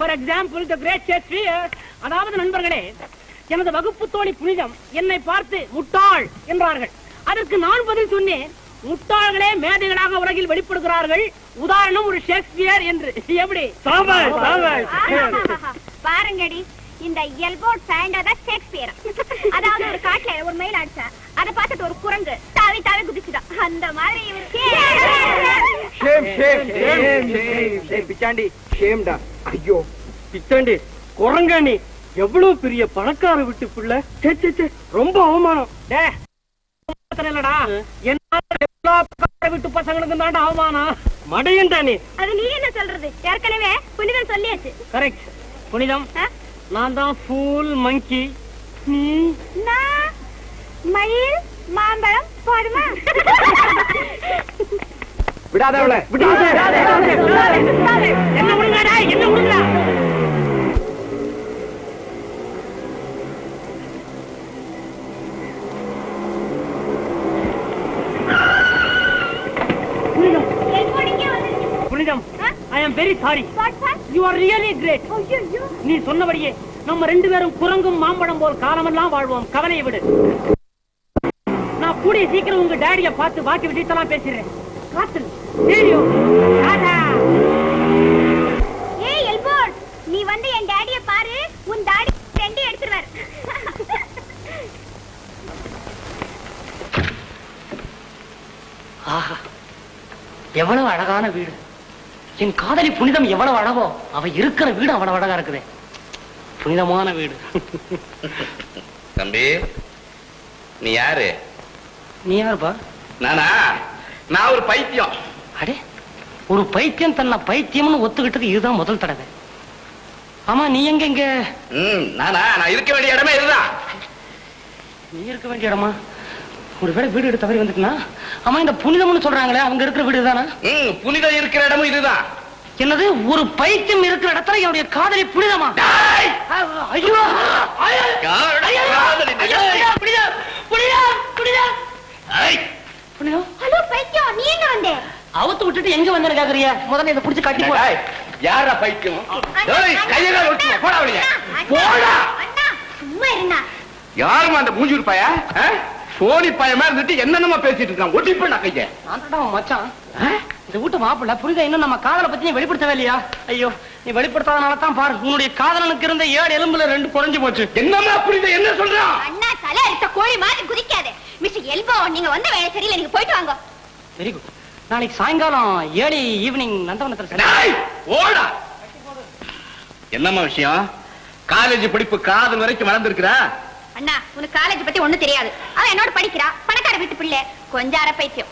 For example, the great Shakespeare. அதாவது நண்பர்களே எனது வகுப்பு தோழி புனிதம் என்னை பார்த்து முட்டாள் என்றார்கள். அதற்கு நான் பதில் சொன்னேன் முட்டாள்களே மேதைகளாக உலகில் வெளிப்படுகிறார்கள். உதாரணம் ஒரு ஷேக்ஸ்பியர் என்று. எப்படி? பாருங்கடி இந்த எல்போர்ட் சாண்டா ஷேக்ஸ்பியர் அதாவது ஒரு காட்டுல ஒரு மயில் அடிச்சா அதை பார்த்துட்டு ஒரு குரங்கு தாவி தாவி குதிச்சுதான். அந்த மாதிரி பிச்சாண்டி ஷேம்டா ஐயோ பித்தாண்டி குரங்க நீ எவ்வளவு பெரிய பணக்கார விட்டு புள்ள. சே, சே, சே, ரொம்ப அவமானம். டே, இல்லடா. எல்லா பணக்கார வீட்டு பசங்களுக்கும் தாண்டா அவமானம். மடையன் நீ. அது நீ என்ன சொல்றது? ஏற்கனவே புனிதம் சொல்லியாச்சு. கரெக்ட் புனிதம்? நான் தான் ஃபூல் மங்கி நீ? நான் மயில் மாம்பழம் போதுமா? விடாத அவளை. விடாத என்ன விடுங்கடா என்ன விடுங்க புனிதம். எல்போர்டிங்கே வந்துருச்சு புனிதம். ஆ? I am very sorry what sir you are really great ஐயோ நீ சொன்னபடியே நம்ம ரெண்டு பேரும் குரங்கும் மாம்பழம் போல் காலமெல்லாம் வாழ்வோம். கவலையை விடு. நான் கூடிய சீக்கிரம் உங்க டேடிய பார்த்து பாக்கி விஷயத்தெல்லாம் பேசிடுறேன். காத்து. வீடியோ டாடா ஏய் எல்போர்ட் நீ வந்து என் டாடிய பாரு. உன் டாடி ரெண்டு எடுத்துருவார். ஆஹா எவ்வளவு அழகான வீடு. என் காதலி புனிதம் எவ்வளவு அழகோ அவ இருக்கிற வீடு அவ்வளவு அழகா இருக்குதே. புனிதமான வீடு. தம்பி நீ யாரு? நீ யாருப்பா? நானா? நான் ஒரு பைத்தியம். அடே ஒரு பைத்தியம் தன்னை பைத்தியம்னு ஒத்துக்கிட்டது இதுதான் முதல் தடவை. ஆமா நீ எங்க இங்க? ம் நானா? நான் இருக்க வேண்டிய இடமே இதுதான். நீ இருக்க வேண்டிய இடமா? ஒரு வேளை வீடு எடுத்து தவறி வந்துட்டுனா? ஆமா இந்த புனிதம்னு சொல்றாங்களே அவங்க இருக்கிற வீடு தானா? புனிதம் இருக்கிற இடமும் இதுதான். என்னது ஒரு பைத்தியம் இருக்கிற இடத்துல என்னுடைய காதலி புனிதமா? டேய்! ஐயோ! புனிதம், புனிதம், புனிதம். புனிதம்? ஹலோ பைத்தியம் நீ எங்க வந்தே? அவுத்து விட்டுட்டு எங்க வந்தேன்னு கேக்குறிய முதல்ல இதை புடிச்சு கட்டி போட. யாரா பைத்தியம்? டேய், கையெல்லாம் ஒட்டுமா, போடா. அண்ணா, போடா! சும்மா இருந்தா யாருமா அந்த மூஞ்சூர் பைய சோனி பையமா இருந்துட்டு என்னென்னமா பேசிட்டு இருக்கான். ஒட்டி போய் நான் கைய. மச்சான். இந்த வீட்டு மாப்பிள்ள புனிதம் இன்னும் நம்ம காதலை பத்தி நீ வெளிப்படுத்தவே இல்லையா? ஐயோ நீ வெளிப்படுத்தாதனால தான் பாரு உன்னுடைய காதலனுக்கு இருந்த ஏழு எலும்புல ரெண்டு குறைஞ்சு போச்சு. என்னமா புரியுது என்ன சொல்றான் அண்ணா தலை எடுத்த கோழி மாதிரி குதிக்காதே. மிஸ் எல்போ நீங்க வந்த வேலை சரியில்லை. நீங்க போயிட்டு வாங்க. வெரி குட் நாளைக்கு சாயங்காலம் ஏழு ஈவினிங் நந்தவனத்துல ஓடா. என்னம்மா விஷயம்? காலேஜ் படிப்பு காதல் வரைக்கும் வளர்ந்துருக்கிறா? அண்ணா உனக்கு காலேஜ் பத்தி ஒண்ணும் தெரியாது. அவன் என்னோட படிக்கிறா. பணக்கார வீட்டு பிள்ளை. கொஞ்சம் அரை பைத்தியம்.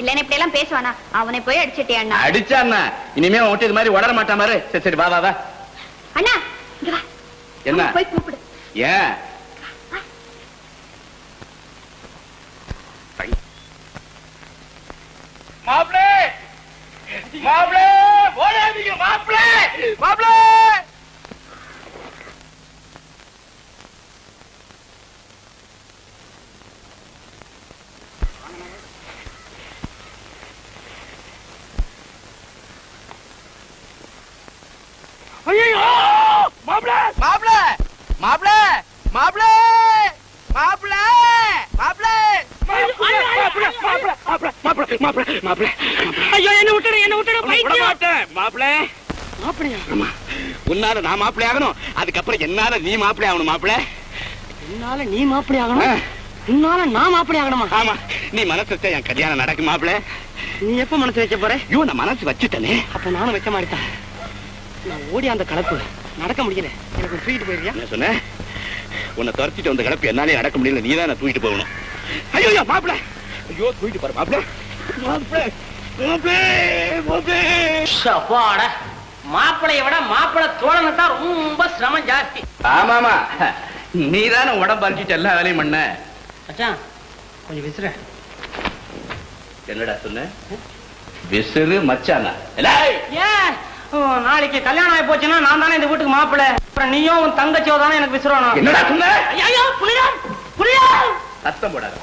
இல்லன்னு இப்படி எல்லாம் பேசுவானா? அவனை போய் அடிச்சிட்டே அண்ணா? அடிச்சான்னா இனிமே உன் இது மாதிரி உடற மாட்டான் பாரு. சரி சரி வா வா வா. அண்ணா இங்க வா. என்ன? போய் கூப்பிடு. ஏன்? மாப்பிளே! மாப்பிளே! ஓடாதீங்க மாப்பிளே! மாப்பிளே! ஐயோ மாப்பிளே! மாப்பிளே! மாப்பிளே! ஐயோ என்ன விட்டுடு என்ன விட்டுடு பைத்தியம். மாப்பிளே. மாப்பிள்ளையா ஆமா. உன்னால நான் மாப்பிளை ஆகணும். அதுக்கப்புறம் என்னால நீ மாப்பிளை ஆகணும் மாப்பிளை. உன்னால நீ மாப்பிள்ளை ஆகணும்? உன்னால நான் மாப்பிள்ளை ஆகணுமா? ஆமா. நீ மனசு வச்சா என் கல்யாணம் நடக்கும் மாப்பிளை. நீ எப்ப மனசு வைக்க போற? ஐயோ நான் மனசு வச்சுட்டேனே. அப்ப நானும் வைக்க மாட்டேன். நான் ஓடி அந்த கலப்பு நடக்க முடியல. எனக்கு தூக்கிட்டு போயிருக்கியா? என்ன சொன்ன? உன்னை துரத்திட்டு வந்த கிளப்பு என்னாலே நடக்க முடியல. நீ தான் தூக்கிட்டு போகணும். ஐயோ ஐயோ மாப்பிள. ஐயோ தூக்கிட்டு பாரு மாப்பிள. மாப்பிளைய விட மாப்பிளை தோழனை தான் ரொம்ப சிரமம் ஜாஸ்தி. ஆமாமா. நீ தானே உடம்பு அழிச்சிட்டு எல்லா வேலையும் பண்ண. மச்சான் கொஞ்சம் விசிற. என்னடா சொன்ன? விசிறு மச்சானா? நாளைக்கு கல்யாணம் ஆகி போச்சுன்னா நான் தானே இந்த வீட்டுக்கு மாப்பிள்ளை அப்புறம் நீயும் உன் தங்கச்சியோ தானே எனக்கு விசிறணும் என்னடா சொன்ன? ஐயோ புனிதம் புனிதம் சத்தம் போடாத.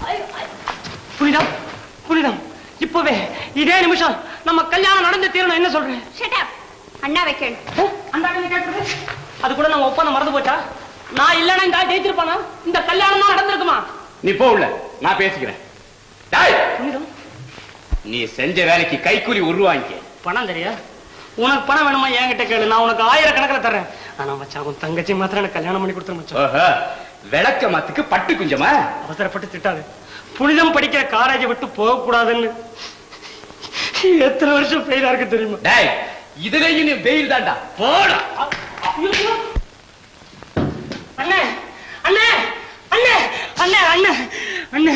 புனிதம் புனிதம் இப்பவே இதே நிமிஷம் நம்ம கல்யாணம் நடந்து தீரணும் என்ன சொல்றேன் Shut up. அண்ணா அந்த அண்ணன் கேட்கறது அது கூட நம்ம ஒப்பந்தம் மறந்து போச்சா? நான் இல்லைன்னா இந்த ஜெயிச்சிருப்பானா இந்த கல்யாணம் தான் நடந்திருக்குமா? நீ போ உள்ள. நான் பேசிக்கிறேன். நீ செஞ்ச வேலைக்கு கைக்கூலி உருவாங்க பணம் தெரியா? உனக்கு பணம் வேணுமா? என்கிட்ட கேளு. நான் உனக்கு ஆயிரக்கணக்கில் தர்றேன். ஆனா மச்சான் உன் தங்கச்சி மாத்திரம் எனக்கு கல்யாணம் பண்ணி கொடுத்துரு மச்சான். விளக்க மாத்துக்கு பட்டு குஞ்சமா? அவசரப்பட்டு திட்டாது. புனிதம் படிக்கிற காலேஜை விட்டு போக கூடாதுன்னு எத்தனை வருஷம் ஃபெயிலா இருக்கு தெரியுமா? டேய் இதுலயும் நீ வெயில் தாண்டா போடா. அண்ணே அண்ணே அண்ணே அண்ணே அண்ணே அண்ணே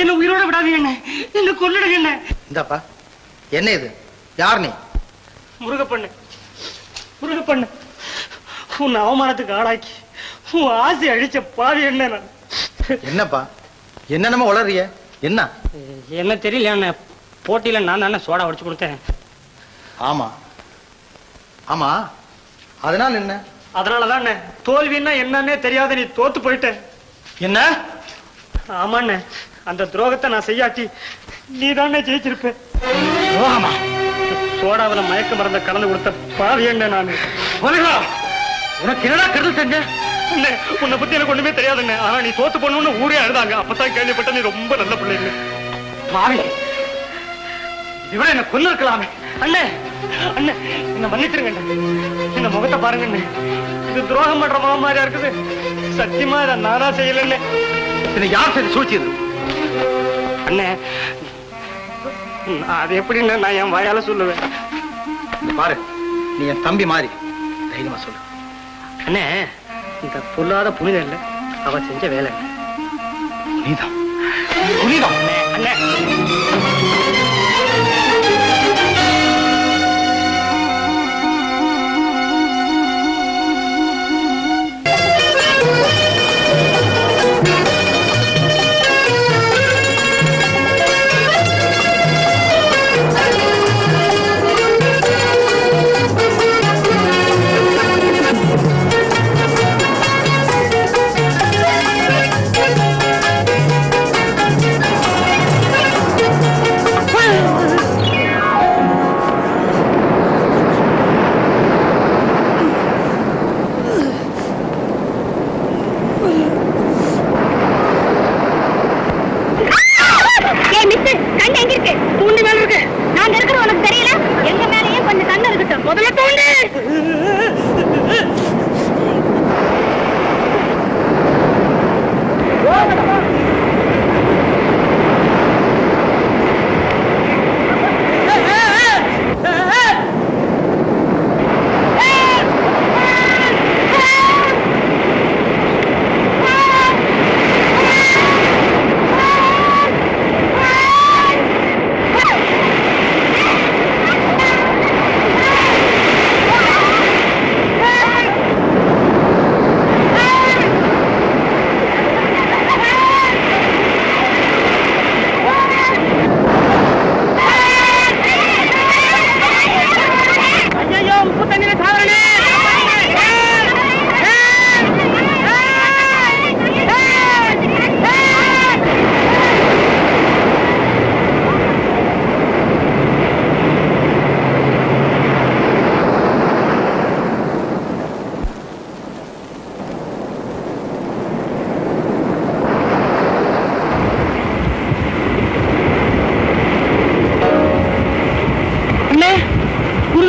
என்ன உயிரோட விடாதீங்க அண்ணே. என்ன கொல்லிடுங்க அண்ணே. இந்தாப்பா என்ன இது? யார் நீ? முருகப்பண்ணு முருகப்பண்ணு உன் அவமானத்துக்கு ஆளாக்கி உன் ஆசை அழிச்ச பாவி என்ன நான்? என்னப்பா? என்னென்னமோ வளர்றிய என்ன? என்ன தெரியல அண்ணே. போட்டியில நான் தானே சோடா உடைச்சு கொடுத்தேன். ஆமா. ஆமா. அதனால என்ன? அதனாலதான் தோல்வின்னா என்னன்னே தெரியாத நீ தோத்து போயிட்ட என்ன? ஆமாண்ணே அந்த துரோகத்தை நான் செய்யாட்டி நீ தானே ஜெயிச்சிருப்ப சோடாவுல மயக்க மருந்த கலந்து கொடுத்த பாவி என்ன நானு? உனக்கு என்னடா கருது செஞ்ச? அண்ணே உன்னை பத்தி எனக்கு ஒண்ணுமே தெரியாதுண்ணே ஆனா நீ தோத்து போகணும்னு ஊரே அழுதாங்க. அப்பதான் கேள்விப்பட்ட நீ ரொம்ப நல்ல பிள்ளைங்க. பாவி இவரை என்ன கொல்ல இருக்கலாமே அண்ணே அண்ணே என்ன மன்னிச்சிருங்க. இந்த முகத்தை பாருங்க இது துரோகம் பண்ற முகம் மாதிரியா இருக்குது. சத்தியமா இதை நானா செய்யலண்ணே. இதை யார் செய்து சூழ்ச்சியது? அண்ணே அது எப்படின்னு நான் என் வாயால சொல்லுவேன். பாரு. நீ என் தம்பி மாதிரி தைரியமா சொல்லு. அண்ணே இந்த பொல்லாத புனிதம் இல்ல. அவ செஞ்ச வேலை. புனிதம். புனிதம். அண்ணே.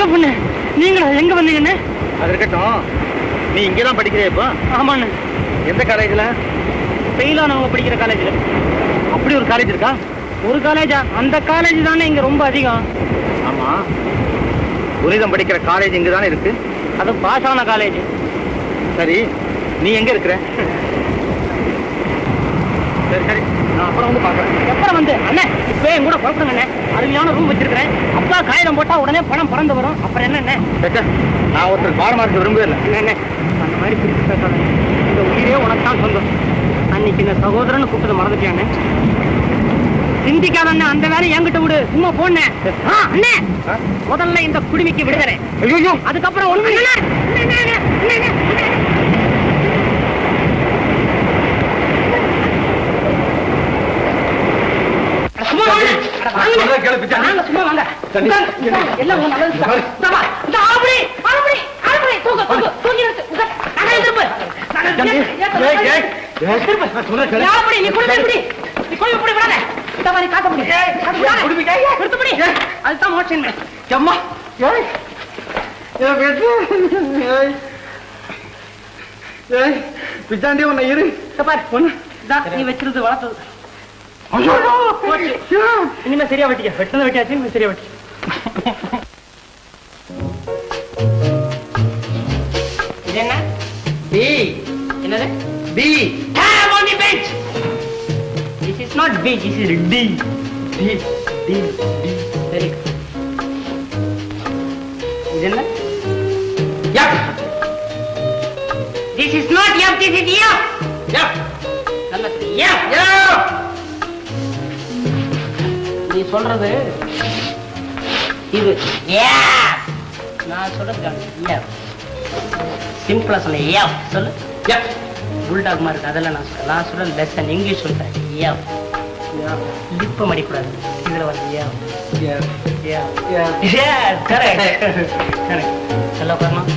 முருக பொண்ணு? நீங்களா? எங்க வந்தீங்கண்ணே அது இருக்கட்டும். நீ இங்கதான் படிக்கிறியா இப்போ? ஆமாண்ணே. எந்த காலேஜ்ல ஃபெயிலானவங்க படிக்கிற காலேஜ்ல அப்படி ஒரு காலேஜ் இருக்கா? ஒரு காலேஜா அந்த காலேஜ் தானே இங்க ரொம்ப அதிகம். ஆமா. புனிதம் படிக்கிற காலேஜ் இங்க தானே இருக்கு. அது பாஸ் ஆன காலேஜ் சரி. நீ எங்க இருக்கிற? சரி சரி. அப்புறம் வந்து பாக்குறேன் எப்பறம் வந்து அண்ணே இப்பவே என் கூட புறப்படுங்க அண்ணே அருமையான ரூம் வச்சிருக்கிறேன். அப்பா காகிதம் போட்டா உடனே பணம் பறந்து வரும். அப்புறம் என்ன அண்ணே சச்சா, நான் ஒருத்தர் பாடமா இருக்க விரும்பவே இல்லை. அண்ணே அந்த மாதிரி பிரிச்சு பேசாத இந்த உயிரே உனக்கு தான் சொந்தம். அன்னைக்கு இந்த சகோதரன் கூப்பிட்டு மறந்துட்டியானே சிந்திக்காத அண்ணே அந்த வேலையை என்கிட்ட விடு. சும்மா போனேன் அண்ணே? முதல்ல இந்த குடிமைக்கு விடுதலை. அதுக்கப்புறம் ஒண்ணு அண்ணே, அண்ணே, அண்ணே, அண்ணே, அண்ணே, அண்ணே. அட, சும்மா வாங்க. அட, வாங்க. சொல்றத கேளு, பிச்சாண்டி. வாங்க, சும்மா வாங்க எல்லாம் உன் நல்லதுக்கு தான். இந்தா வா, இந்த ஆம்பளை, ஆம்பளை, ஆம்பளை, தூக்கு, தூக்கு, தூக்கி நிறுத்து. உட்கார். நகை திருப்பு. நகை ஏத்து, ஏத்து, திருப்பு. நீ ஆம்பளை, நீ குடும்பம் எப்படி? நீ போய் இப்படி விடாத. இந்த மாதிரி காட்ட முடியும். அது விடாத. நிறுத்து முடி. அதுதான் மோட்சம் அம்மா ஏய். பிச்சாண்டி உன்னை இரு. பாரு. இதான் நீ வச்சிருந்து வளர்த்தது. ஐயோ போச்சு. இனிமே சரியா வெட்டிக்க வெட்டினதை வெட்டியாச்சு இனிமே சரியா வெட்டிக்க இது என்ன பி என்னது B Have on the bench. This is not B, this is D. D D Very good. இது என்ன yup This is not F, this is F. Yup நல்லா சொல்லு. சொல்றது? இது. நான் சொல்றது. சிம்பிளா சொல்ல F. சொல்லு. புல்டாக் மாதிரி அதெல்லாம் நான் சொல்றேன் நான் சொல்றேன் லெசன் இங்கிலீஷ் சொல்றேன். F. லிப்ப மடிக்கூடாது இதுல வந்து F. Yup F. Yup Yes, correct. correct. நல்லா உட்காரணும்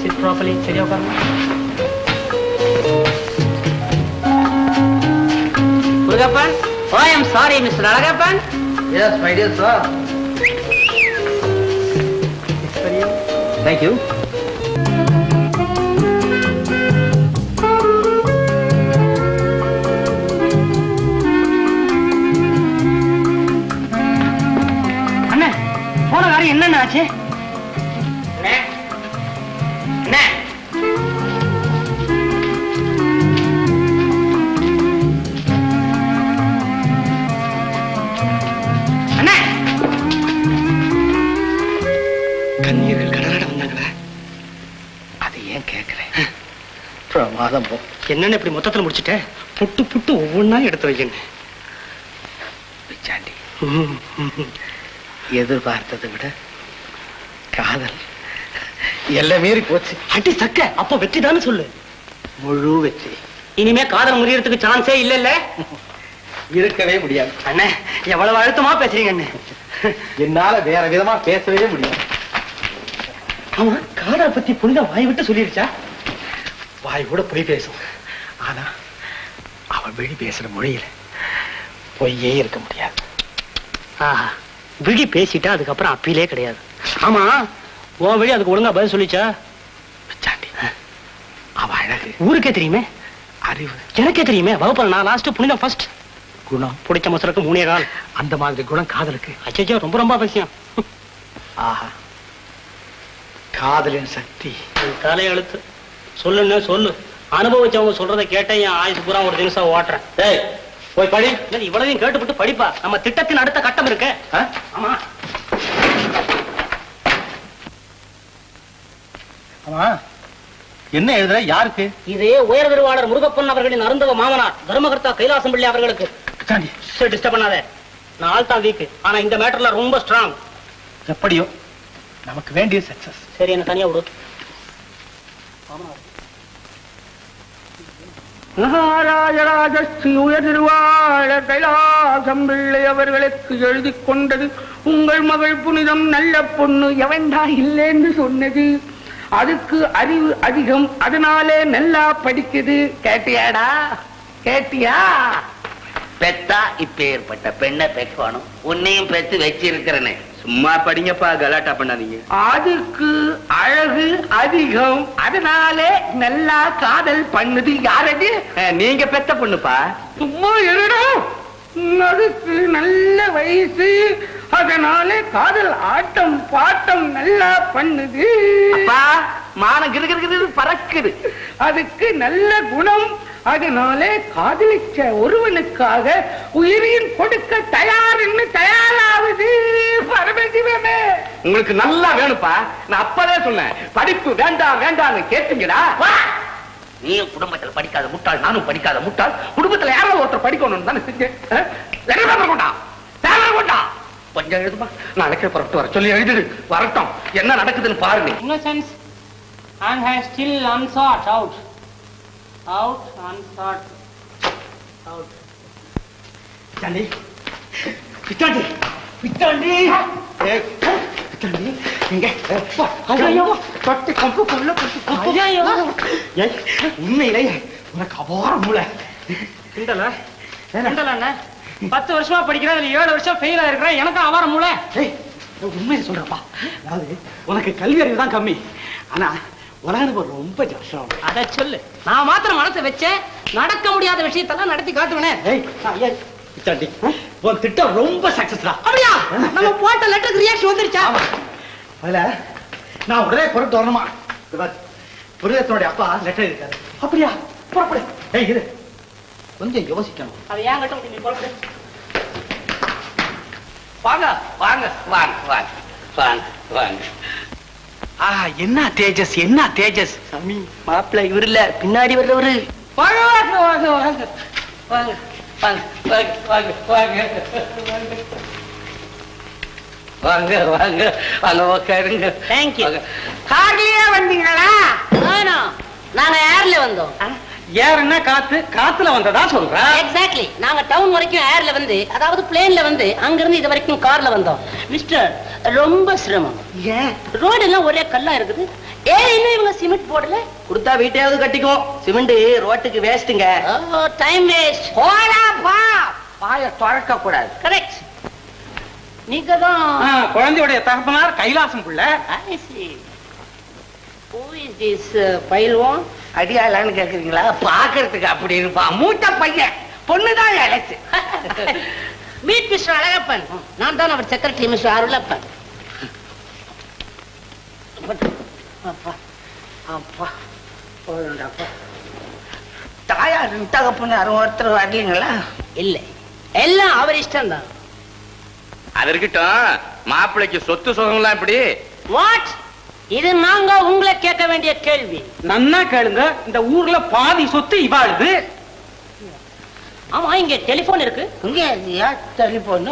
சிட் ப்ராப்பர்லி சரியா உட்காரணும் Murugappan? Oh sorry mister Alagappan. Yes my dear sir thank you அண்ணே போன காரியம் என்னென்ன ஆச்சு? தான் போ என்னன்னு இப்படி மொத்தத்தில் முடிச்சுட்டேன் புட்டு புட்டு ஒவ்வொன்றா எடுத்து வைக்கணும். பிச்சாண்டி. எதிர்பார்த்ததை விட காதல் எல்லாம் மீறி போச்சு. அடி சக்க அப்போ வெற்றி தானே சொல்லு. முழு வெற்றி. இனிமே காதல் முறியறதுக்கு சான்ஸே இல்லல்ல? இருக்கவே முடியாது. அண்ணே எவ்வளவு அழுத்தமா பேசுறீங்க அண்ணே. என்னால வேற விதமா பேசவே முடியாது. ஆமா காதலை பத்தி புனித வாய் விட்டு சொல்லிருச்சா? வாய் கூட பொய் பேசும். ஆனா அவன் வெளி பேசுற மொழியில பொய்யே இருக்க முடியாது. ஆஹா விழி பேசிட்டா அதுக்கப்புறம் அப்பீலே கிடையாது. ஆமா உன் வழி அதுக்கு ஒழுங்கா பதில் சொல்லிச்சா? பிச்சாண்டி அவ அழகு ஊருக்கே தெரியுமே? அறிவு. எனக்கே தெரியுமே வகுப்புல நான் லாஸ்ட் புனிதம் ஃபர்ஸ்ட் குணம். பிடிச்ச மசருக்கு மூணே கால். அந்த மாதிரி குணம் காதலுக்கு. அச்சோ ரொம்ப ரொம்ப அவசியம் ஆஹா காதலின் சக்தி. தலை எழுத்து சொல்லுன்னு சொல்லு. அனுபவிச்சவங்க சொல்றதை கேட்டேன் என் ஆயுசு பூரா ஒரு தினசம் ஓட்டுறேன். டேய் போய் படி. இவ்வளவையும் கேட்டுவிட்டு படிப்பா. நம்ம திட்டத்தின் அடுத்த கட்டம் இருக்கு? ஆமா. ஆமா. என்ன எழுதுற? யாருக்கு? இது உயர் திருவாளர் முருகப்பன் அவர்களின் அருந்தவ மாமனார் தர்மகர்த்தா கைலாசம் பிள்ளை அவர்களுக்கு. டிஸ்டர்ப் பண்ணாத. நான் ஆள் தான் வீக் ஆனா இந்த மேட்டர்ல ரொம்ப ஸ்ட்ராங் எப்படியோ நமக்கு வேண்டிய சக்சஸ் சரி என்ன தனியா விடு. மகாராஜராஜஸ்ரீ உயர்வாழ கைலாசம் பிள்ளை அவர்களுக்கு எழுதி கொண்டது உங்கள் மகள் புனிதம் நல்ல பொண்ணு எவன்டா இல்லைன்னு சொன்னது? அதுக்கு அறிவு அதிகம் அதனாலே நல்லா படிக்குது. கேட்டியாடா? கேட்டியா? பெத்தா இப்பேற்பட்ட பெண்ணை பெக்கணும் உன்னையும் பெத்து வச்சிருக்கிறனே. சும்மா படிங்கப்பா கலாட்டா பண்ணாதீங்க. அதுக்கு அழகு அதிகம். அதனாலே நல்லா காதல் பண்ணுது யாரது நீங்க பெத்த பொண்ணுப்பா. சும்மா இருடா. அதுக்கு நல்ல வயசு. அதனால காதல் ஆட்டம் பாட்டம் நல்லா பண்ணுது. அப்பா மானம் கிருகிருகிறது பறக்குது. அதுக்கு நல்ல குணம். அதனாலே காதலிச்ச ஒருவனுக்காக உயிரையும் கொடுக்க தயார்னு தயாராகுது பரமசிவமே உங்களுக்கு நல்லா வேணுப்பா நான் அப்பவே சொன்னேன். படிப்பு வேண்டாம் வேண்டாம்னு கேட்டீங்கடா. நீயும் குடும்பத்துல படிக்காத முட்டாள் நானும் படிக்காத முட்டாள். குடும்பத்துல யாராவது ஒருத்தர் படிக்கணும்னு தானே செஞ்சேன். கொண்டா கொண்டா கொஞ்சம் எழுதுமா? நாளைக்கே புறப்பட்டு வர சொல்லி எழுதிடு. வரட்டும். என்ன நடக்குதுன்னு பாருங்க. And has still unsought out. Out, unsought. Out. ஏய், தம்பி, இங்க. அப்பா, ஐயோ, தொட்டு கம்பு கொள்ள தொட்டு. ஏய், உண்மையிலேயே உனக்கு அபார மூளை கிண்டலா பத்து வருஷமா படிக்கிறேன் அதுல ஏழு வருஷம் ஃபெயில் ஆயிருக்கிறேன் எனக்கும் அவாரம் மூளை ஏய், உண்மையை சொல்றப்பா அதாவது உனக்கு கல்வி அறிவு தான் கம்மி ஆனா அனுபவம் ரொம்ப ஜாஸ்தியம் அத சொல்லு. நான் மாத்திரம் மனசை வச்சேன். நடக்க முடியாத விஷயத்தெல்லாம் நடத்தி காட்டுவேனே. பிச்சாண்டி, உன் திட்டம் ரொம்ப சக்சஸ்டா அப்படியா? நம்ம போட்ட லெட்டருக்கு ரியாக்ஷன் வந்துருச்சா? அதுல நான் உடனே புறப்பட்டு வரணுமா இது பாரு, புரியத்தனுடைய அப்பா லெட்டர் இருக்காரு அப்படியா? புறப்படு. ஏய் இரு. கொஞ்சம் யோசிக்கணும். அது ஏன் கிட்ட நீ புறப்படு. வாங்க வாங்க வாங்க வாங்க வாங்க வாங்க. ஆ என்ன தேஜஸ் என்ன தேஜஸ்? சாமி மாப்பிள்ள இவரு இல்ல பின்னாடி வர்றவரு. வாங்க வாங்க வாங்க வாங்க. வாங்க வாங்க வாங்க வாங்க வாங்க. வாங்க வாங்க உட்காருங்க. கார்லயே வந்தீங்களா? ஆனா நாங்க ஏர்ல வந்தோம். ஏறுன்னா காத்து காத்துல வந்ததா சொல்ற? எக்ஸாக்ட்லி நாங்க டவுன் வரைக்கும் ஏர்ல வந்து அதாவது பிளேன்ல வந்து அங்க இருந்து இது வரைக்கும் கார்ல வந்தோம். மிஸ்டர் ரொம்ப சிரமம். ஏன்? ரோடு எல்லாம் ஒரே கல்லா இருக்குது. ஏ இன்னும் இவங்க சிமெண்ட் போடல? கொடுத்தா வீட்டையாவது கட்டிக்கும் சிமெண்ட் ரோட்டுக்கு வேஸ்ட்டுங்க டைம் வேஸ்ட் போடா பா. வாய திறக்க கூடாது. கரெக்ட் நீங்க தான். குழந்தையுடைய தகப்பனார் கைலாசம் புள்ள. I see. Who is this uh, பயில்வான் அடியாளான்னு கேக்குறீங்களா? பாக்குறதுக்கு அப்படி இருப்பான். மூத்த பையன். பொண்ணுதான் இழைச்சு மீட் மிஸ்டர் அழகப்பன். நான் தான் அவர் செக்ரட்டரி மிஸ்டர் அருளப்பன். தாயார் தகப்பன்னு யாரும் ஒருத்தர் வரலீங்களா? இல்லை. எல்லாம் அவர் இஷ்டம் தான் அது இருக்கட்டும். மாப்பிள்ளைக்கு சொத்து சுகம்லாம் எப்படி? வாட் இது நாங்க உங்களை கேட்க வேண்டிய கேள்வி. நன்னா கேளுங்க. இந்த ஊர்ல பாதி சொத்து இவாளுது. ஆமா இங்க டெலிபோன் இருக்கு. இங்க யார் டெலிபோன்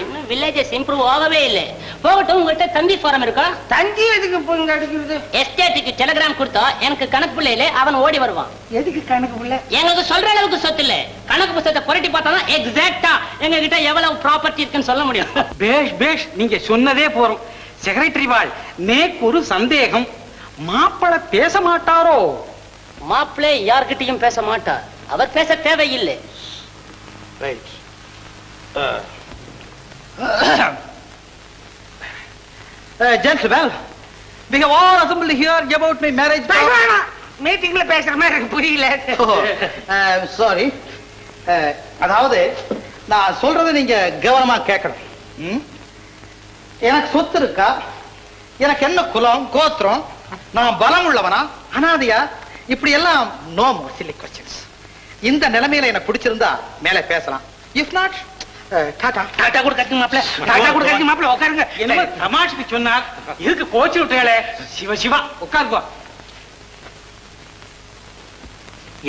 இன்னும் வில்லேஜஸ் இம்ப்ரூவ் ஆகவே இல்லை. போகட்டும் உங்ககிட்ட தந்தி ஃபாரம் இருக்கா? தஞ்சி எதுக்கு போய் அடிக்கிறது எஸ்டேட்டுக்கு டெலிகிராம் கொடுத்தா எனக்கு கணக்கு பிள்ளையில அவன் ஓடி வருவான். எதுக்கு கணக்கு பிள்ளை? எங்களுக்கு சொல்ற அளவுக்கு சொத்து இல்ல. கணக்கு புத்தகத்தை புரட்டி பார்த்தா தான் எக்ஸாக்டா எங்க கிட்ட எவ்வளவு ப்ராப்பர்ட்டி இருக்குன்னு சொல்ல முடியும். பேஷ் பேஷ் நீங்க சொன்னதே போறோம். செக்ரட்டரி வாழ் நேக்கு ஒரு சந்தேகம். மாப்பிள பேச மாட்டாரோ? மாப்பிள்ளை யார்கிட்டயும் பேச மாட்டார். அவர் பேச தேவையில்லை. Right gentlemen, we have all assembled here about my marriage. மீட்டிங்ல பேசுற மாதிரி எனக்கு புரியல. சாரி அதாவது நான் சொல்றதை நீங்க கவனமா கேட்கணும்? எனக்கு சொத்து இருக்கா? எனக்கு என்ன குலம் கோத்திரம்? நான் பலம் உள்ளவனா? அனாதையா? இப்படி எல்லாம் நோ கொஸ்டின்ஸ் இந்த நிலைமையில எனக்கு பிடிச்சிருந்தா மேலே பேசலாம். If not tata tata. கூட கட்டி மாப்பிள டாட்டா கூட கட்டி மாப்பிள உட்காருங்க என்ன? தமாஷுக்கு சொன்னார். இதுக்கு கோச்சு விட்டீங்களே சிவ சிவா உட்காருக்கோ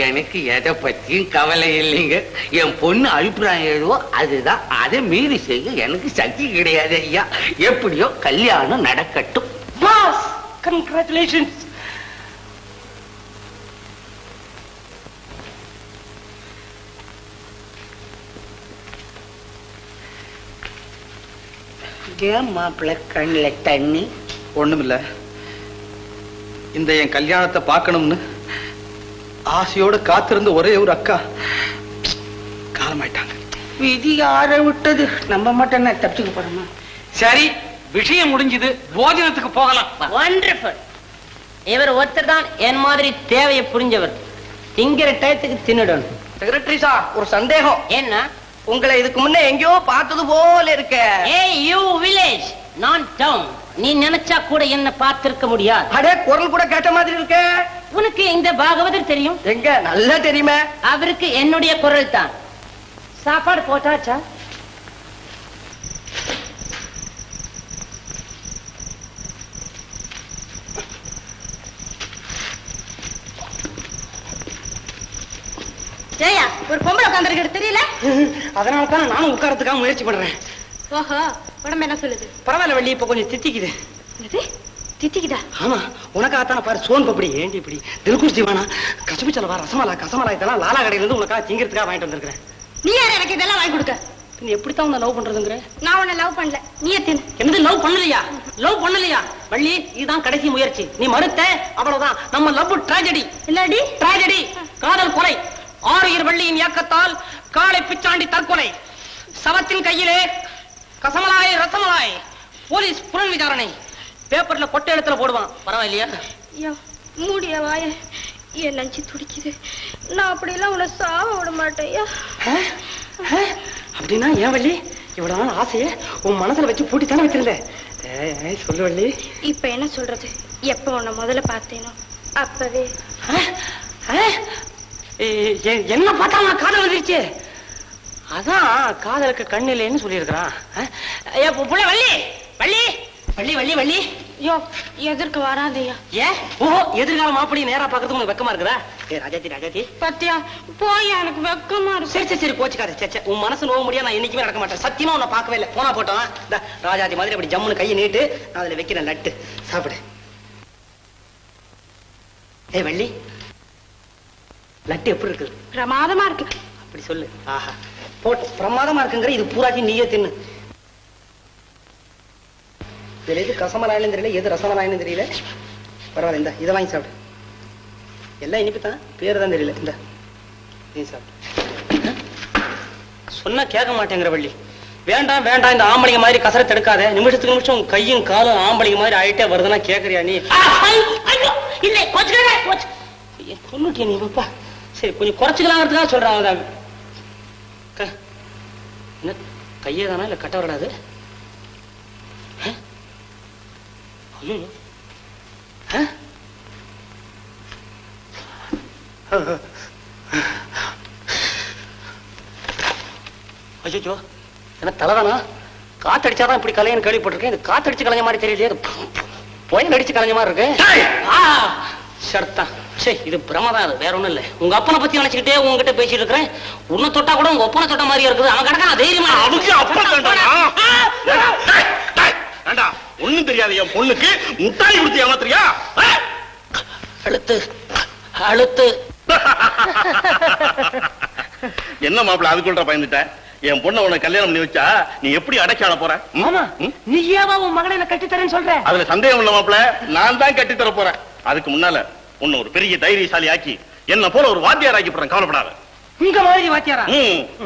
எனக்கு எதை பத்தியும் கவலை இல்லைங்க. என் பொண்ணு அபிப்பிராயம் எதுவோ அதுதான். அதை மீறி செய்ய எனக்கு சக்தி கிடையாது ஐயா. எப்படியோ கல்யாணம் நடக்கட்டும். பாஸ் கங்க்ராச்சுலேஷன்ஸ் ஏன் மாப்பிள்ள கண்ணில் தண்ணி. ஒண்ணுமில்ல. இந்த என் கல்யாணத்தை பார்க்கணும்னு ஆசையோட காத்திருந்த ஒரே ஒரு அக்கா. காலமாயிட்டாங்க. விதி யார விட்டது. நம்ம மட்டும் என்ன தப்பிச்சுக்க போறோமா? சரி விஷயம் முடிஞ்சது. போஜனத்துக்கு போகலாம். வண்டர்ஃபுல் இவர் ஒருத்தர் தான் என் மாதிரி தேவையை புரிஞ்சவர். திங்கிற டயத்துக்கு தின்னுடணும். செக்ரட்டரி சார் ஒரு சந்தேகம். என்ன உங்களை இதுக்கு முன்ன எங்கேயோ பார்த்தது போல இருக்க. ஏய் யூ வில்லேஜ் நான் டவுன். நீ நினைச்சா கூட என்ன பார்த்திருக்க முடியாது. அடே குரல் கூட கேட்ட மாதிரி இருக்க. உனக்கு இந்த பாகவதர் தெரியும்? எங்க? நல்லா தெரியுமே. அவருக்கு என்னுடைய குரல் தான். சாப்பாடு போட்டாச்சா? ஒரு பொம்பளை உட்காந்துருக்கிறது தெரியல? அதனால தான் நானும் உட்காரத்துக்காக முயற்சி பண்றேன். ஓஹோ உடம்பு என்ன சொல்லுது? பரவாயில்ல வள்ளி இப்ப கொஞ்சம் தித்திக்குது. திட்டிக்கிட்டா ஆமா உனக்காகத்தான பாரு சோன் பப்படி ஏண்டி இப்படி? தில்குஷ் திவானா கசப்பு செலவா ரசமலா கசமலா இதெல்லாம் லாலா கடையில இருந்து உனக்காக திங்கிறதுக்காக வாங்கிட்டு வந்திருக்கிறேன். நீ யார் எனக்கு இதெல்லாம் வாங்கி கொடுக்க? நீ எப்படித்தான் உன்னை லவ் பண்றதுங்கிற? நான் உன்னை லவ் பண்ணல. நீ எத்தின? என்னது லவ் பண்ணலையா? லவ் பண்ணலையா? வள்ளி இதுதான் கடைசி முயற்சி. நீ மறுத்த அவ்வளவுதான். நம்ம லவ் டிராஜடி இல்லடி டிராஜடி காதல் கொலை. ஆரியர் வள்ளியின் இயக்கத்தால் காளை பிச்சாண்டி தற்கொலை. சவத்தின் கையிலே கசமலாய் ரசமலாய் போலீஸ் புலன் விசாரணை. பேப்பர்ல கொட்டை எழுத்துல போடுவான். பரவாயில்லையா? மூடிய வாய. என் நஞ்சு துடிக்குது. நான் அப்படியெல்லாம் உன்னை சாவ விட அஹ், அப்படின்னா ஏன் வள்ளி? இவ்வளவு நாள் ஆசையை உன் மனசுல வச்சு பூட்டி தானே வச்சிருந்த சொல்லு வள்ளி. இப்ப என்ன சொல்றது? எப்ப உன்னை முதல்ல பார்த்தேனோ அப்பவே. என்ன பார்த்தா காதல் வந்துருச்சு? அதான் காதலுக்கு கண் இல்லைன்னு சொல்லியிருக்கிறான் ஏ, புள்ள வள்ளி! வள்ளி! வள்ளி வள்ளி வள்ளி! ஐயோ எதற்கு வராதையா? ஏன் ஓஹோ எதிர்கால மாப்பிடி நேரா பார்க்கறதுக்கு உனக்கு வெக்கமா இருக்குதா? ஏ ராஜாத்தி ராஜாத்தி பத்தியா போய் எனக்கு வெக்கமா இருக்கு. சரி சரி சரி கோச்சுக்காத. சே, சே உன் மனசு நோக முடியாது நான் என்னைக்குமே நடக்க மாட்டேன். சத்தியமா உன்னை பார்க்கவே இல்லை. போனா போட்டோம் ராஜாதி மாதிரி அப்படி ஜம்முன்னு கையை நீட்டு நான் அதுல வைக்கிறேன் லட்டு. சாப்பிடு. ஏய் வள்ளி லட்டு எப்படி இருக்கு பிரமாதமா இருக்கு. அப்படி சொல்லு. ஆஹா. போட்டு பிரமாதமா இருக்குங்கிற இது பூராட்டி நீயே தின்னு. இதுல எது கசமராயன்னு தெரியல எது ரசமராயன்னு தெரியல? பரவாயில்ல இந்த இதை வாங்கி சாப்பிடு. எல்லாம் இனிப்பு தான் பேரு தான் தெரியல. இந்த நீ சாப்பிடு. சொன்னா கேட்க மாட்டேங்கிற வள்ளி. வேண்டாம் வேண்டாம் இந்த ஆம்பளைங்க மாதிரி கசரத்து எடுக்காத. நிமிஷத்துக்கு நிமிஷம் கையும் காலும் ஆம்பளைங்க மாதிரி ஆயிட்டே வருதுன்னா கேக்குறியா நீ? இல்லை கொண்டுட்டியா நீ பாப்பா. சரி கொஞ்சம் குறைச்சிக்கலாங்கிறதுக்காக சொல்றான் அவ்வளவுதான். க- என்ன கையே தானா இல்ல கட்ட விடாது ஐயோ என்ன தலைதானா? காத்தடிச்சாதான் இப்படி கலையன்னு கேள்விப்பட்டிருக்கேன். இது காத்தடிச்சு கலைஞ்ச மாதிரி தெரியலையே. புயல் அடிச்சு கலைஞ்ச மாதிரி இருக்கு. ஆ சர்தான் சரி இது பிரமதான் அது வேற ஒண்ணும் இல்ல. உங்க அப்பனை பத்தி நினைச்சுக்கிட்டே உங்ககிட்ட பேசிட்டு இருக்கிறேன். உன்னை தொட்டா கூட உங்க ஒப்பனை தொட்ட மாதிரியா இருக்குது. அவன் கிடக்கான் தைரியமா அவங்க அப்பா ஒண்ணும் தெரியாது என் பொண்ணுக்கு. முட்டாய் கொடுத்து ஏமாத்துறியா? ஆ? அழுத்து அழுத்து. என்ன மாப்பிள அதுக்குள்ள பயந்துட்ட? என் பொண்ணை உனக்கு கல்யாணம் பண்ணி வச்சா நீ எப்படி அடைச்சாட போற? மாமா? நீ ஏவா உன் மகனை என்ன கட்டி தரேன்னு சொல்ற? அதுல சந்தேகம் இல்ல மாப்பிள நான் தான் கட்டி தர போறேன். அதுக்கு முன்னால உன்னை ஒரு பெரிய தைரியசாலி ஆக்கி என்ன போல ஒரு வாத்தியார் ஆக்கி போறேன் கவலைப்படாத உங்க மாதிரி வாத்தியாரா.